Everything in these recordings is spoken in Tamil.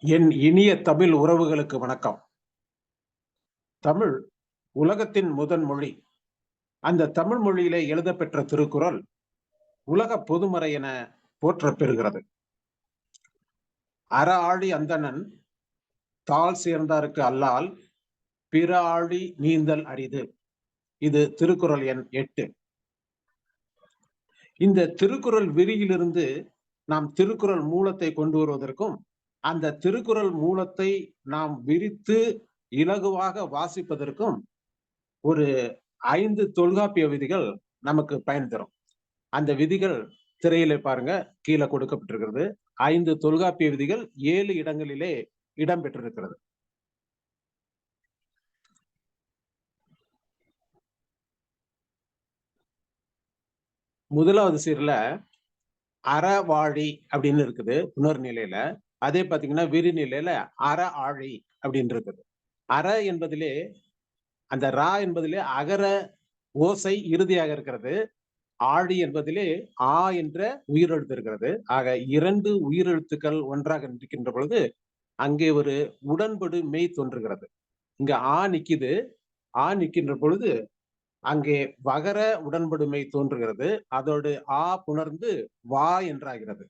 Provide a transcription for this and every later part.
என் இனிய தமிழ் உறவுகளுக்கு வணக்கம். தமிழ் உலகத்தின் முதன் மொழி. அந்த தமிழ் மொழியிலே எழுதப்பெற்ற திருக்குறள் உலக பொதுமறை என போற்றப்பெறுகிறது. அற ஆழி அந்தணன் தாள் சேர்ந்தாருக்கு அல்லால் பிற ஆழி நீந்தல் அரிது. இது திருக்குறள் எண் எட்டு. இந்த திருக்குறள் விரியிலிருந்து நாம் திருக்குறள் மூலத்தை கொண்டு வருவதற்கும் அந்த திருக்குறள் மூலத்தை நாம் விரித்து இலகுவாக வாசிப்பதற்கும் ஒரு ஐந்து தொல்காப்பிய விதிகள் நமக்கு பயன் தரும். அந்த விதிகள் திரையில பாருங்க கீழே கொடுக்கப்பட்டிருக்கிறது. ஐந்து தொல்காப்பிய விதிகள் ஏழு இடங்களிலே இடம்பெற்றிருக்கிறது. முதலாவது சீர்ல அறவாழி அப்படின்னு இருக்குது புனர்நிலையில. அதே பார்த்தீங்கன்னா விரிநிலையில அற ஆழி அப்படின்னு இருக்குது அற என்பதிலே அந்த ரா என்பதிலே அகர ஓசை இறுதியாக இருக்கிறது. ஆழி என்பதிலே ஆ என்ற உயிரெழுத்து இருக்கிறது. ஆக இரண்டு உயிரெழுத்துக்கள் ஒன்றாக நிற்கின்ற பொழுது அங்கே ஒரு உடன்படு மெய் தோன்றுகிறது. இங்க ஆ நிக்குது. ஆ நிற்கின்ற பொழுது அங்கே வகர உடன்படுமை தோன்றுகிறது. அதோடு ஆ புணர்ந்து வா என்றாகிறது.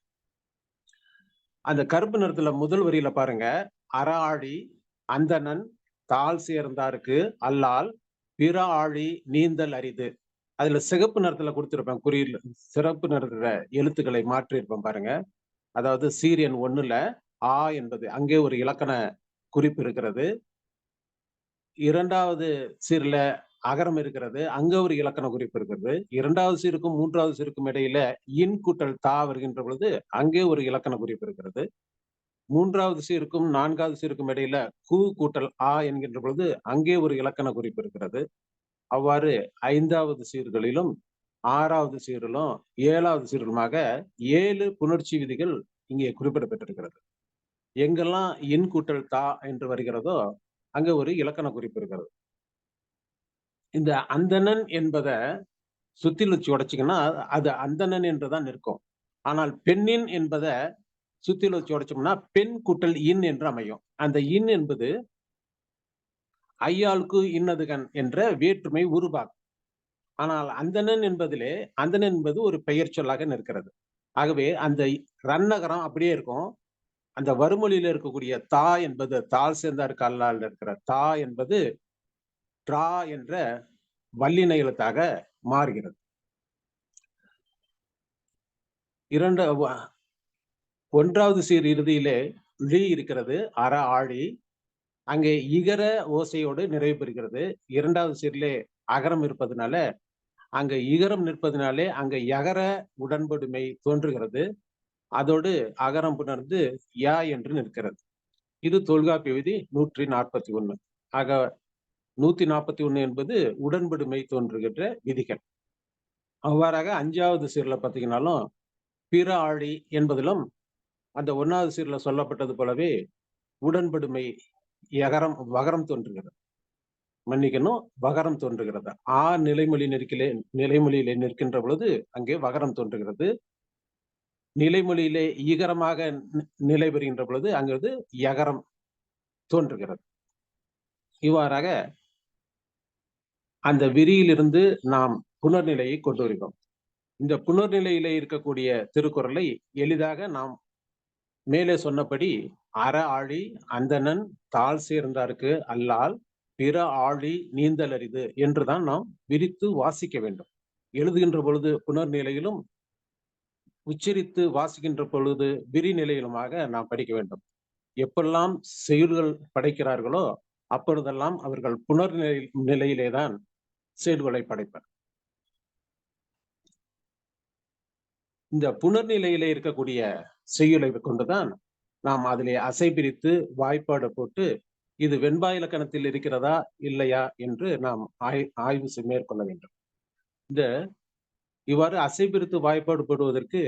அந்த கருப்பு நிறத்துல முதல் வரியில பாருங்க. அற ஆழி அந்தணன் தாள் சேர்ந்தாருக்கு அல்லால் பிற ஆழி நீந்தல் அரிது. அதுல சிகப்பு நிறத்துல கொடுத்திருப்பேன் குறியில். சிறப்பு நிறத்துல எழுத்துக்களை மாற்றியிருப்பேன் பாருங்க. அதாவது சீரியன் ஒண்ணுல ஆ என்பது அங்கே ஒரு இலக்கண குறிப்பு இருக்கிறது. இரண்டாவது சீர்ல அகரம் இருக்கிறது அங்க ஒரு இலக்கண குறிப்பு இருக்கிறது. இரண்டாவது சீருக்கும் மூன்றாவது சீருக்கும் இடையில இன் கூட்டல் தா வருகின்ற பொழுது அங்கே ஒரு இலக்கண குறிப்பு இருக்கிறது. மூன்றாவது சீருக்கும் நான்காவது சீருக்கும் இடையில கு கூட்டல் ஆ என்கின்ற பொழுது அங்கே ஒரு இலக்கண குறிப்பு இருக்கிறது. அவ்வாறு ஐந்தாவது சீர்களிலும் ஆறாவது சீரிலும் ஏழாவது சீருமாக ஏழு புணர்ச்சி விதிகள் இங்கே குறிப்பிடப்பட்டிருக்கிறது. எங்கெல்லாம் இன் கூட்டல் தா என்று வருகிறதோ அங்க ஒரு இலக்கண குறிப்பு இருக்கிறது. இந்த அந்தணன் என்பதை சுத்தில வச்சு உடைச்சிங்கன்னா அது அந்தணன் என்றுதான் இருக்கும் ஆனால் பெண்ணின் என்பதை சுத்தில வச்சு உடைச்சோம்னா பெண் கூட்டல் இன் என்று அமையும். அந்த இன் என்பது ஐயாளுக்கு இன்னதுகன் என்ற வேற்றுமை உருவாகும். ஆனால் அந்தணன் என்பதிலே அந்தணன் என்பது ஒரு பெயர் சொல்லாக நிற்கிறது. ஆகவே அந்த ரன்னகரம் அப்படியே இருக்கும். அந்த வறுமொழியில இருக்கக்கூடிய தா என்பது தாள் சேர்ந்தார் கல்லால் இருக்கிற தா என்பது ட்ரா என்ற வல்லின எழுத்தாக மாறுகிறது. இரண்டு ஒன்றாவது சீர் இறுதியிலே லி இருக்கிறது அற ஆழி. அங்கே இகர ஓசையோடு நிறைவு பெறுகிறது. இரண்டாவது சீரிலே அகரம் இருப்பதனால அங்க இகரம் நிற்பதனாலே அங்க யகர உடன்படுமை தோன்றுகிறது. அதோடு அகரம் புணர்ந்து யா என்று நிற்கிறது. இது தொல்காப்பிய விதி நூற்றி நாற்பத்தி ஒன்று. ஆக நூத்தி நாற்பத்தி ஒண்ணு என்பது உடன்படுமை தோன்றுகின்ற விதிகள். அவ்வாறாக அஞ்சாவது சீரில் பார்த்தீங்கன்னாலும் பிற ஆழி என்பதிலும் அந்த ஒன்னாவது சீரில் சொல்லப்பட்டது போலவே உடன்படுமை எகரம் வகரம் தோன்றுகிறது. மன்னிக்கணும் வகரம் தோன்றுகிறது. ஆ நிலைமொழி நெருக்கிலே நிலைமொழியிலே நிற்கின்ற பொழுது அங்கே வகரம் தோன்றுகிறது. நிலைமொழியிலே ஈகரமாக நிலை பெறுகின்ற பொழுது அங்கிறது எகரம் தோன்றுகிறது. இவ்வாறாக அந்த விரியிலிருந்து நாம் புனர்நிலையை கொண்டு வருகிறோம். இந்த புனர்நிலையிலே இருக்கக்கூடிய திருக்குறளை எளிதாக நாம் மேலே சொன்னபடி அற ஆழி அந்தணன் தாழ் சேர்ந்தாருக்கு அல்லால் பிற ஆழி நீந்தல் அரிது என்றுதான் நாம் விரித்து வாசிக்க வேண்டும். எழுதுகின்ற பொழுது புனர்நிலையிலும் உச்சரித்து வாசிக்கின்ற பொழுது விரி நிலையிலுமாக நாம் படிக்க வேண்டும். எப்பெல்லாம் செயல்கள் படைக்கிறார்களோ அப்பொழுதெல்லாம் அவர்கள் புனர்நிலை நிலையிலேதான் செயல்களை படைப்பர். இந்த புனர்நிலையில இருக்கக்கூடிய செய்யுளை கொண்டுதான் நாம் அதிலே அசை பிரித்து வாய்ப்பாடு போட்டு இது வெண்பா இலக்கணத்தில் இருக்கிறதா இல்லையா என்று நாம் ஆய் ஆய்வு மேற்கொள்ள வேண்டும். இந்த இவ்வாறு அசை பிரித்து வாய்ப்பாடு போடுவதற்கு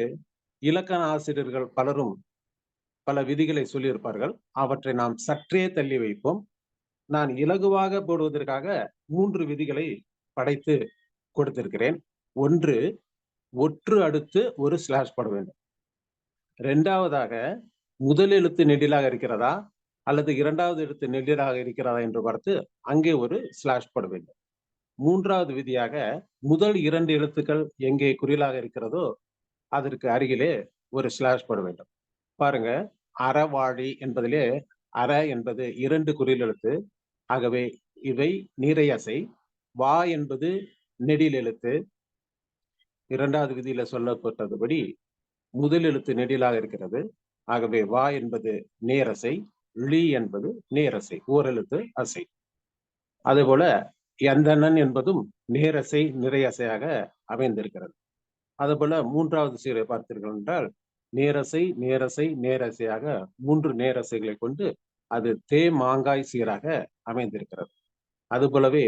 இலக்கண ஆசிரியர்கள் பலரும் பல விதிகளை சொல்லியிருப்பார்கள். அவற்றை நாம் சற்றே தள்ளி வைப்போம். நான் இலகுவாக போடுவதற்காக மூன்று விதிகளை படைத்து கொடுத்திருக்கிறேன். ஒன்று ஒற்று அடுத்து ஒரு ஸ்லாஷ் போட வேண்டும். ரெண்டாவதாக முதல் எழுத்து நெடிலாக இருக்கிறதா? அல்லது இரண்டாவது எழுத்து நெடிலாக இருக்கிறதா என்று பார்த்து அங்கே ஒரு ஸ்லாஷ் போட வேண்டும். மூன்றாவது விதியாக முதல் இரண்டு எழுத்துக்கள் எங்கே குறிலாக இருக்கிறதோ அதற்கு அருகிலே ஒரு ஸ்லாஷ் போட வேண்டும். பாருங்க அறவாழி என்பதிலே அற என்பது இரண்டு குறில் எழுத்து ஆகவே இவை நீரையசை வா என்பது நெடில் எழுத்து. இரண்டாவது விதியில சொல்லப்பட்டதுபடி முதல் எழுத்து நெடிலாக இருக்கிறது. ஆகவே வா என்பது நேரசை லி என்பது நேரசை ஓரெழுத்து அசை. அதுபோல எந்தனன் என்பதும் நேரசை நிறையசையாக அமைந்திருக்கிறது. அதுபோல மூன்றாவது சீரை பார்த்தீர்கள் என்றால் நேரசை நேரசை நேரசையாக மூன்று நேரசைகளை கொண்டு அது தே மாங்காய் சீராக அமைந்திருக்கிறது. அதுபோலவே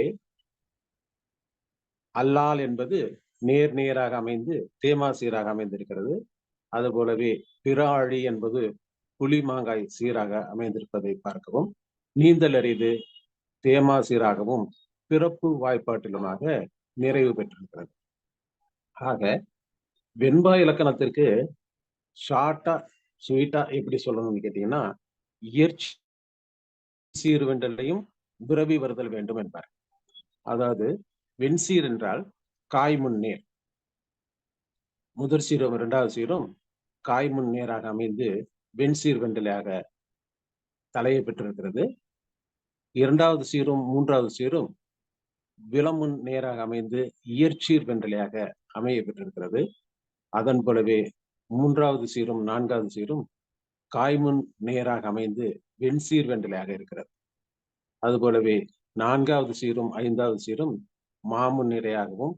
அல்லால் என்பது நேர் நேராக அமைந்து தேமா சீராக அமைந்திருக்கிறது. அதுபோலவே பிறாழி என்பது புளி மாங்காய் சீராக அமைந்திருப்பதை பார்க்கவும் நீந்தல் அரிது தேமா சீராகவும் பிறப்பு வாய்ப்பாட்டிலுமாக நிறைவு பெற்றிருக்கிறது. ஆக வெண்பா இலக்கணத்திற்கு ஷார்ட்டா ஸ்வீட்டா எப்படி சொல்லணும்னு கேட்டீங்கன்னா இயற்சி சீர்வெண்டலையும் பிறவி வருதல் வேண்டும் என்பார். அதாவது வெண்சீர் என்றால் காய் முன்னேர் முதற் சீரும் இரண்டாவது சீரும் காய் முன்னேராக அமைந்து வெண்சீர் வெண்டலையாக தலையை பெற்றிருக்கிறது. இரண்டாவது சீரும் மூன்றாவது சீரும் விளமுன் நேராக அமைந்து இயற்சீர் வெண்டலையாக அமைய பெற்றிருக்கிறது. அதன் போலவே மூன்றாவது சீரும் நான்காவது சீரும் காய்முன் நேராக அமைந்து வெண்சீர் வெண்டலையாக இருக்கிறது. அதுபோலவே நான்காவது சீரும் ஐந்தாவது சீரும் மாமுன்னிறையாகவும்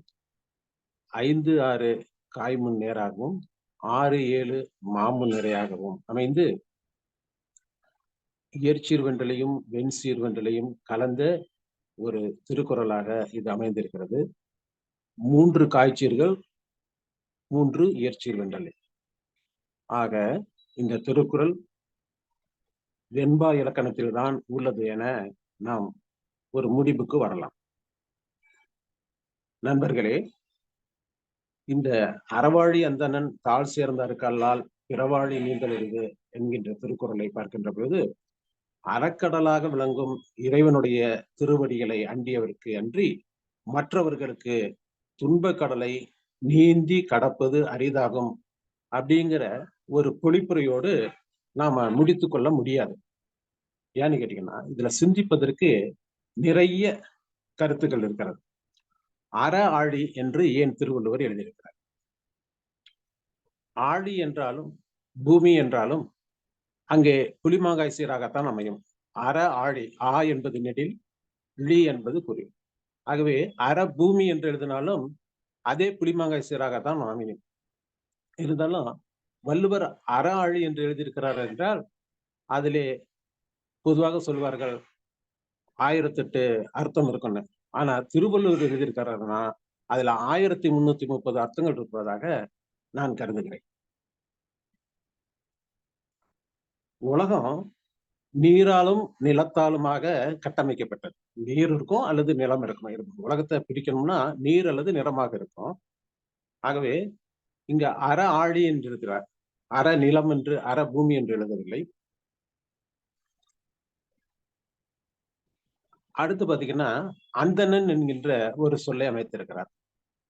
ஐந்து ஆறு காய்முன் நேராகவும் ஆறு ஏழு மாமுன் நிறையாகவும் அமைந்து இயற்சீர்வென்றலையும் வெண்டலையும் சீர்வென்றலையும் வெண்டலையும் கலந்த ஒரு திருக்குறளாக இது அமைந்திருக்கிறது. மூன்று காய்ச்சீர்கள் மூன்று இயற்சீர்வென்றலை ஆக இந்த திருக்குறள் வெண்பா இலக்கணத்தில் தான் உள்ளது என நாம் ஒரு முடிவுக்கு வரலாம். நண்பர்களே இந்த அறவாழி அந்தணன் தாழ் சேர்ந்தாருக்கல்லால் பிறவாழி நீந்தல் எருது என்கின்ற திருக்குறளை பார்க்கின்ற பொழுது அறக்கடலாக விளங்கும் இறைவனுடைய திருவடிகளை அண்டியவருக்கு அன்றி மற்றவர்களுக்கு துன்பக் கடலை நீந்தி கடப்பது அரிதாகும் அப்படிங்கிற ஒரு பொழிப்புரையோடு நாம முடித்து கொள்ள முடியாது. ஏன்னு கேட்டீங்கன்னா இதுல சிந்திப்பதற்கு நிறைய கருத்துக்கள் இருக்கிறது. அற ஆழி என்று ஏன் திருவள்ளுவர் எழுதியிருக்கிறார்? ஆழி என்றாலும் பூமி என்றாலும் அங்கே புலிமாங்காய் சீராகத்தான் அமையும். அற ஆழி ஆ என்பது நெடில் லி என்பது குறி ஆகவே அற பூமி என்று எழுதினாலும் அதே புலிமாங்காய் சீராகத்தான் அமையும். இருந்தாலும் வள்ளுவர் அற ஆழி என்று எழுதியிருக்கிறார் என்றால் அதிலே பொதுவாக சொல்வார்கள் ஆயிரத்தெட்டு அர்த்தம் இருக்குன்னு. ஆனா திருவள்ளுவர் எழுதியிருக்கிறாருன்னா அதுல ஆயிரத்தி முன்னூத்தி முப்பது அர்த்தங்கள் இருப்பதாக நான் கருதுகிறேன். உலகம் நீராலும் நிலத்தாலுமாக கட்டமைக்கப்பட்டது. நீர் இருக்கும் அல்லது நிலம் இருக்கும். இருக்கும் உலகத்தை பிரிக்கணும்னா நீர் அல்லது நிலமாக இருக்கும். ஆகவே இங்க அற ஆழி என்று இருக்கிறார் அற நிலம் என்று அற பூமி என்று எழுதவில்லை. அடுத்து பாத்தீங்கன்னா அந்தணன் என்கின்ற ஒரு சொல்லை அமைத்திருக்கிறார்.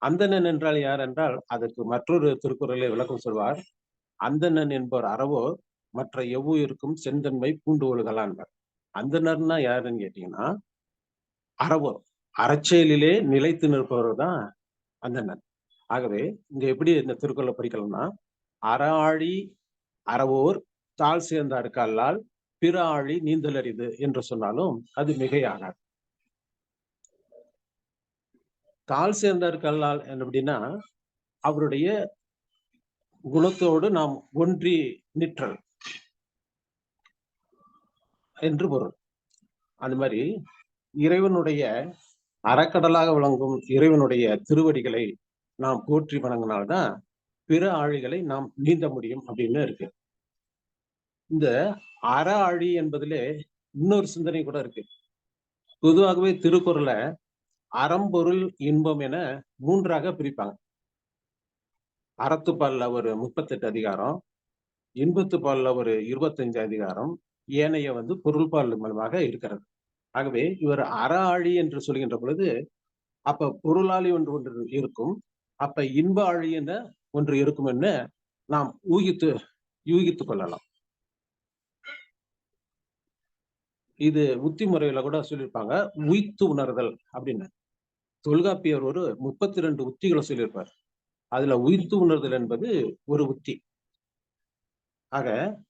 அந்தணன் என்றால் யார் என்றால் அதற்கு மற்றொரு திருக்குறளை விளக்கம் சொல்வார். அந்தணன் என்பவர் அறவோ மற்ற எவ்வுயிருக்கும் செந்தன்மை பூண்டு ஒழுகலான்பார் அந்தணர்னா யாருன்னு கேட்டீங்கன்னா அறவோர் அறச்செயலிலே நிலைத்து நிற்பவர் தான் அந்தணன். ஆகவே இங்க எப்படி இந்த திருக்குறளை படிக்கலாம்னா அறாழி அறவோர் தாழ் சேர்ந்த அல்லால் பிற ஆழி நீந்தல் அரிது என்று சொன்னாலும் அது மிகையாகாது. தாழ் சேர்ந்தார் கல்லால் அப்படின்னா அவருடைய குணத்தோடு நாம் ஒன்றி நிற்றல் என்று பொருள். அது மாதிரி இறைவனுடைய அறக்கடலாக விளங்கும் இறைவனுடைய திருவடிகளை நாம் போற்றி வணங்கினால்தான் பிற ஆழிகளை நாம் நீந்த முடியும் அப்படின்னு இருக்கு. இந்த அற ஆழி என்பதிலே இன்னொரு சிந்தனை கூட இருக்கு. பொதுவாகவே திருக்குறளை அறம்பொருள் இன்பம் என மூன்றாக பிரிப்பாங்க. அறத்துப்பால்ல ஒரு முப்பத்தெட்டு அதிகாரம் இன்பத்து பால்ல ஒரு இருபத்தஞ்சு அதிகாரம் ஏனைய வந்து பொருள்பால் மூலமாக இருக்கிறது. ஆகவே இவர் அற ஆழி என்று சொல்கின்ற பொழுது அப்ப பொருளாளி ஒன்று ஒன்று இருக்கும் அப்ப இன்ப ஆழி என்ன ஒன்று இருக்கும் என்று நாம் ஊகித்து யூகித்துக் கொள்ளலாம். இது உத்தி முறையில கூட சொல்லியிருப்பாங்க. உயித்து உணர்தல் அப்படின்னு. தொல்காப்பியர் ஒரு முப்பத்தி ரெண்டு உத்திகளை சொல்லியிருப்பார். அதுல உயிர்த்து உணர்தல் என்பது ஒரு உத்தி. ஆக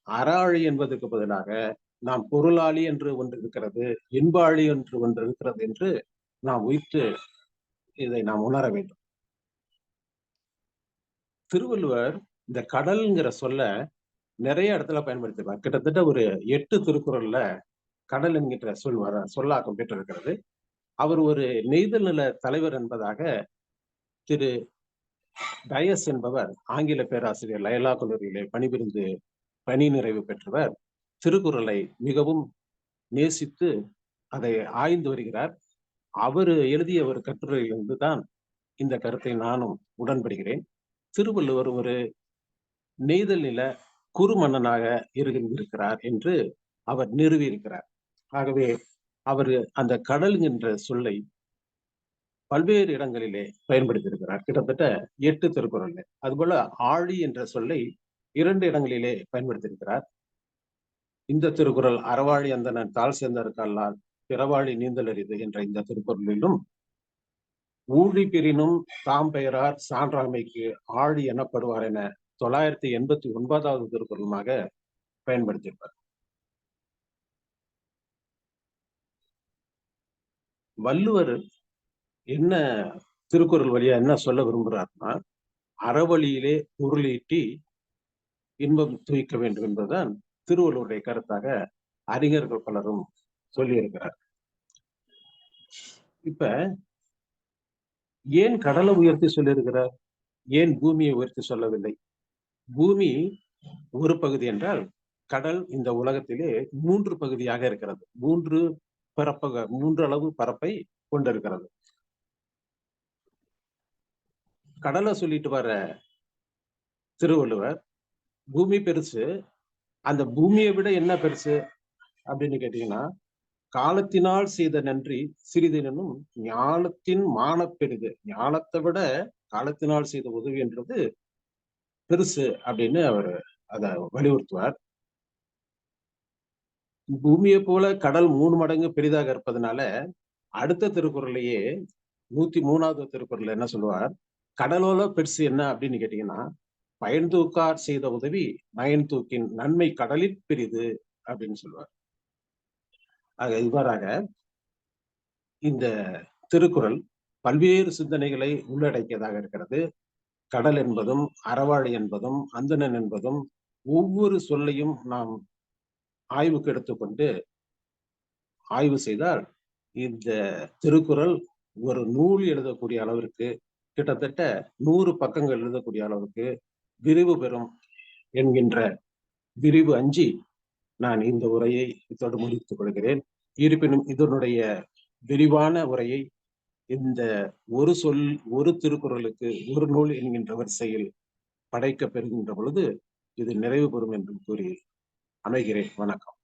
அறாழி என்பதற்கு பதிலாக நாம் பொருளாளி என்று ஒன்று இருக்கிறது இன்பாளி என்று ஒன்று இருக்கிறது என்று நாம் உயிர்த்து இதை நாம் உணர வேண்டும். திருவள்ளுவர் இந்த கடல்ங்கிற சொல்ல நிறைய இடத்துல பயன்படுத்திருப்பார் கிட்டத்தட்ட ஒரு எட்டு திருக்குறள்ல கடல் என்கின்ற சொல் வர சொல்லாக்கம் பெற்றிருக்கிறது. அவர் ஒரு நெய்தல் நில தலைவர் என்பதாக திரு டயஸ் என்பவர் ஆங்கில பேராசிரியர் லயலா கல்லூரியிலே பணிபுரிந்து பணி நிறைவு பெற்றவர். திருக்குறளை மிகவும் நேசித்து அதை ஆய்ந்து வருகிறார். அவர் எழுதிய ஒரு கட்டுரையிலிருந்து தான் இந்த கருத்தை நானும் உடன்படுகிறேன். திருவள்ளுவர் ஒரு நெய்தல் நில குறுமன்னனாக இருக்கிறார் என்று அவர் நிறுவியிருக்கிறார். ஆகவே அவர் அந்த கடல் என்ற சொல்லை பல்வேறு இடங்களிலே பயன்படுத்தியிருக்கிறார். கிட்டத்தட்ட எட்டு திருக்குறள். அதுபோல ஆழி என்ற சொல்லை இரண்டு இடங்களிலே பயன்படுத்தியிருக்கிறார். இந்த திருக்குறள் அறவாழி அந்தனன் தாழ் சேர்ந்தற்கல்லால் பிறவாழி நீந்தல் அரிது என்ற இந்த திருக்குறளிலும் ஊழி பிரினும் தாம் பெயரார் சான்றாமைக்கு ஆழி எனப்படுவார் என தொள்ளாயிரத்தி எண்பத்தி ஒன்பதாவது திருக்குறளுமாக பயன்படுத்தியிருப்பார். வள்ளுவர் என்ன திருக்குறள் வழியா என்ன சொல்ல விரும்புகிறார்னா அறவழியிலே பொருளீட்டி இன்பம் துய்க்க வேண்டும் என்பதுதான் திருவள்ளுவருடைய கருத்தாக அறிஞர்கள் பலரும் சொல்லியிருக்கிறார். இப்ப ஏன் கடலை உயர்த்தி சொல்லியிருக்கிறார்? ஏன் பூமியை உயர்த்தி சொல்லவில்லை? பூமி ஒரு பகுதி என்றால் கடல் இந்த உலகத்திலே மூன்று பகுதியாக இருக்கிறது. மூன்று பரப்பக மூன்று அளவு பரப்பை கொண்டிருக்கிறது. கடலை சொல்லிட்டு வர திருவள்ளுவர் பூமி பெருசு அந்த பூமியை விட என்ன பெருசு அப்படின்னு கேட்டீங்கன்னா காலத்தினால் செய்த நன்றி சிறிதெனும் ஞானத்தின் மானப்பெருது ஞானத்தை விட காலத்தினால் செய்த உதவி என்றது பெருசு அப்படின்னு அவர் அதை வலியுறுத்துவார். பூமியை போல கடல் மூணு மடங்கு பெரிதாக இருப்பதனால அடுத்த திருக்குறளையே நூத்தி மூணாவது திருக்குறள் என்ன சொல்லுவார்? கடலோல பெருசு என்ன அப்படின்னு கேட்டீங்கன்னா பயன் தூக்கார் செய்த உதவி நயன் தூக்கின் நன்மை கடலில் பெரிது அப்படின்னு சொல்லுவார். ஆக இவ்வாறாக இந்த திருக்குறள் பல்வேறு சிந்தனைகளை உள்ளடக்கியதாக இருக்கிறது. கடல் என்பதும் அறவாழை என்பதும் அந்தணன் என்பதும் ஒவ்வொரு சொல்லையும் நாம் ஆய்வுக்கு எடுத்துக்கொண்டு ஆய்வு செய்தால் இந்த திருக்குறள் ஒரு நூல் எழுதக்கூடிய அளவிற்கு கிட்டத்தட்ட நூறு பக்கங்கள் எழுதக்கூடிய அளவுக்கு விரிவு பெறும் என்கின்ற விரிவு அஞ்சி நான் இந்த உரையை இத்தோடு முடித்துக் கொள்கிறேன். இருப்பினும் இதனுடைய விரிவான உரையை இந்த ஒரு சொல் ஒரு திருக்குறளுக்கு ஒரு நூல் என்கின்ற வரிசையில் படைக்க பெறுகின்ற பொழுது இது நிறைவு பெறும் என்று கூறி அமைகிறேன் வணக்கம்.